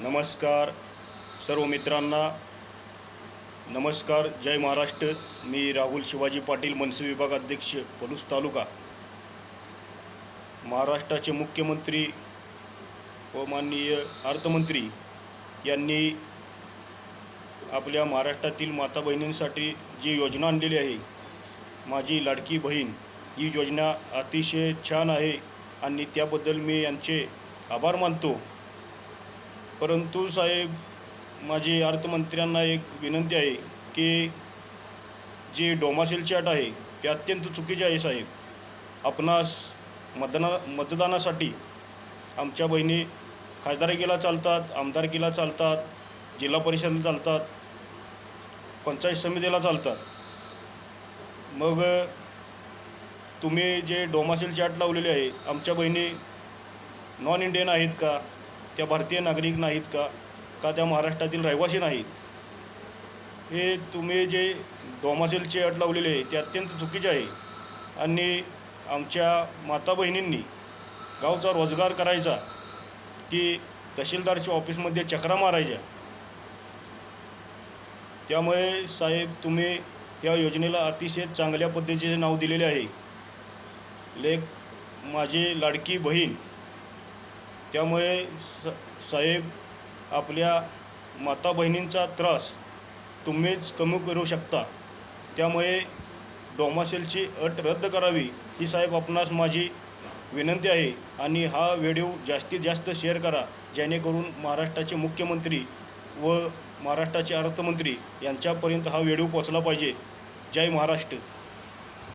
नमस्कार सर्व मित्रांना. नमस्कार जय महाराष्ट्र. मी राहुल शिवाजी पाटील मनसे विभाग अध्यक्ष पलूस तालुका. महाराष्ट्राचे मुख्यमंत्री व माननीय अर्थमंत्री यांनी आपल्या महाराष्ट्रातील माता बहिणींसाठी जी योजना आणलेली आहे माझी लाडकी बहीण ही योजना अतिशय छान आहे आणि त्याबद्दल मी यांचे आभार मानतो. परंतु साहेब माझी अर्थमंत्र्यांना एक विनंती आहे की जे डोमासीलची अट आहे ते अत्यंत चुकीचे आहे साहेब. आपणास मतदाना मतदानासाठी आमच्या बहिणी खासदारकीला चालतात आमदारकीला चालतात जिल्हा परिषदेला चालतात पंचायत समितीला चालतात. मग तुम्ही जे डोमासेल चॅट लावलेले आहे आमच्या बहिणी नॉन इंडियन आहेत का? त्या भारतीय नागरिक नाहीत का? का त्या महाराष्ट्रातील रहिवासी नाहीत? हे तुम्ही जे डॉमासेलचे अट लावलेले आहे ते अत्यंत चुकीचे आहे. आणि आमच्या माता बहिणींनी गावचा रोजगार करायचा की तहसीलदारच्या ऑफिसमध्ये चक्रा मारायच्या. त्यामुळे साहेब तुम्ही या योजनेला अतिशय चांगल्या पद्धतीचे नाव दिलेले आहे. लेख माझी लाडकी बहीण त्यामुळे स साहेब आपल्या माता बहिणींचा त्रास तुम्हीच कमी करू शकता. त्यामुळे डोमासेलची अट रद्द करावी ही साहेब आपणास माझी विनंती आहे आणि हा व्हिडिओ जास्तीत जास्त शेअर करा जेणेकरून महाराष्ट्राचे मुख्यमंत्री व महाराष्ट्राचे अर्थमंत्री यांच्यापर्यंत हा व्हिडिओ पोचला पाहिजे. जय महाराष्ट्र.